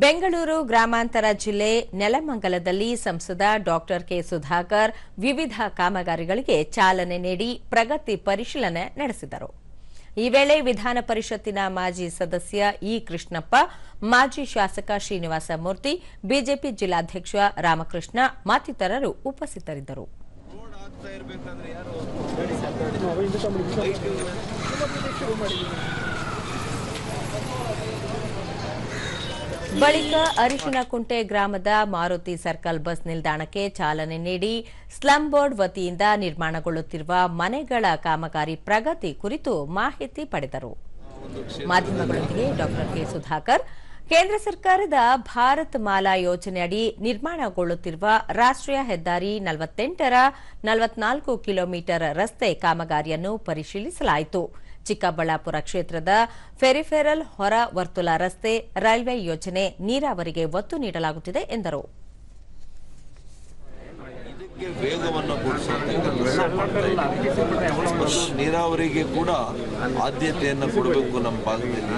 ಬೆಂಗಳೂರು ಗ್ರಾಮಾಂತರ ಜಿಲ್ಲೆ ನೆಲಮಂಗಲದಲ್ಲಿ ಸಂಸದ ಡಾಕ್ಟರ್ ಕೆ ಸುಧಾಕರ್ ವಿವಿಧ ಕಾಮಗಾರಿಗಳಿಗೆ ಚಾಲನೆ ನೀಡಿ ಪ್ರಗತಿ ಪರಿಶೀಲನೆ ನಡೆಸಿದರು. ಈ ವೇಳೆ ವಿಧಾನ ಪರಿಷತ್ತಿನ ಮಾಜಿ ಸದಸ್ಯ ಇ ಕೃಷ್ಣಪ್ಪ, ಮಾಜಿ ಶಾಸಕ ಶ್ರೀನಿವಾಸ ಮೂರ್ತಿ, ಬಿಜೆಪಿ ಜಿಲ್ಲಾಧ್ಯಕ್ಷ ರಾಮಕೃಷ್ಣ ಮತ್ತಿತರರು ಉಪಸ್ಥಿತರಿದ್ದರು. ಬಳಿಕ ಅರಿಶಿನಕುಂಟೆ ಗ್ರಾಮದ ಮಾರುತಿ ಸರ್ಕಲ್ ಬಸ್ ನಿಲ್ದಾಣಕ್ಕೆ ಚಾಲನೆ ನೀಡಿ ಸ್ಲಂ ಬೋರ್ಡ್ ವತಿಯಿಂದ ನಿರ್ಮಾಣಗೊಳ್ಳುತ್ತಿರುವ ಮನೆಗಳ ಕಾಮಗಾರಿ ಪ್ರಗತಿ ಕುರಿತು ಮಾಹಿತಿ ಪಡೆದರು. ಮಾಧ್ಯಮಗಳೊಂದಿಗೆ ಡಾಕ್ಟರ್ ಕೆ ಸುಧಾಕರ್ ಕೇಂದ್ರ ಸರ್ಕಾರದ ಭಾರತ್ ಮಾಲಾ ಯೋಜನೆಯಡಿ ನಿರ್ಮಾಣಗೊಳ್ಳುತ್ತಿರುವ ರಾಷ್ಟ್ರೀಯ ಹೆದ್ದಾರಿ ನಲವತ್ತೆಂಟರ ನಲವತ್ನಾಲ್ಕು ಕಿಲೋಮೀಟರ್ ರಸ್ತೆ ಕಾಮಗಾರಿಯನ್ನು ಪರಿಶೀಲಿಸಲಾಯಿತು. ಚಿಕ್ಕಬಳ್ಳಾಪುರ ಕ್ಷೇತ್ರದ ಫೆರಿಫೆರಲ್ ಹೊರ ವರ್ತುಲ ರಸ್ತೆ ರೈಲ್ವೆ ಯೋಜನೆ ನೀರಾವರಿಗೆ ಒತ್ತು ನೀಡಲಾಗುತ್ತಿದೆ ಎಂದರು. ವೇಗವನ್ನು ಮತ್ತು ನೀರಾವರಿಗೆ ಕೂಡ ಆದ್ಯತೆಯನ್ನು ಕೊಡಬೇಕು ನಮ್ಮ ಭಾಗದಲ್ಲಿ.